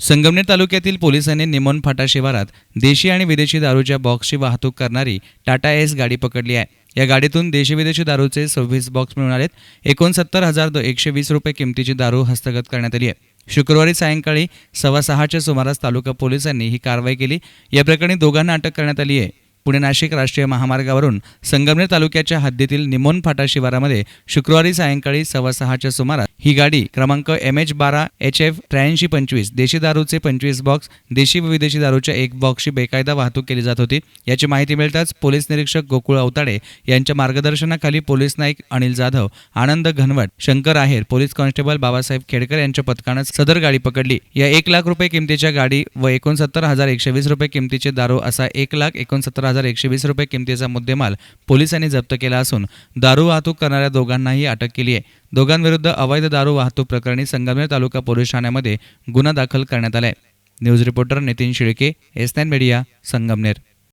संगमनेर तालुक्यातील पोलिसांनी निमोन फाटा शिवारात देशी आणि विदेशी दारूच्या बॉक्सची वाहतूक करणारी टाटा एस गाडी पकडली आहे. या गाडीतून देशी विदेशी दारूचे सव्वीस बॉक्स मिळून आहेत. एकोणसत्तर हजार दो एकशे वीस रुपये किमतीची दारू हस्तगत करण्यात आली आहे. शुक्रवारी सायंकाळी सव्वा सहाच्या सुमारास तालुका पोलिसांनी ही कारवाई केली. या प्रकरणी दोघांना अटक करण्यात आली आहे. पुणे नाशिक राष्ट्रीय महामार्गावरून संगमनेर तालुक्याच्या हद्दीतील निमोन फाटा शिवारामध्ये शुक्रवारी सायंकाळी सव्वा सहाच्या सुमारास ही गाडी क्रमांक एम एच बारा एच एफ त्र्याऐंशी पंचवीस देशी दारूचे पंचवीस बॉक्स देशी व विदेशी दारूच्या एक बॉक्सची बेकायदा वाहतूक केली जात होती. याची माहिती मिळताच पोलीस निरीक्षक गोकुळ अवताडे यांच्या मार्गदर्शनाखाली police Naik Anil Jadhav Anand Ghanwat Shankar Aher police constable Babasaheb Khedkar यांच्या पथकानं सदर गाडी पकडली. या एक लाख रुपये किमतीच्या गाडी व एकोणसत्तर हजार एकशे वीस रुपये किमतीचे दारू असा एक लाख एकोणसत्तर हजार एकशे वीस रुपये किमतीचा मुद्देमाल पोलिसांनी जप्त केला असून दारू वाहतूक करणाऱ्या दोघांनाही अटक केली आहे. दोघांविरुद्ध अवैध दारू वाहतूक प्रकरणी संगमनेर तालुका पोलीस ठाण्यामध्ये गुन्हा दाखल करण्यात आलाय. News reporter Nitin Shilke S nine media Sangamner.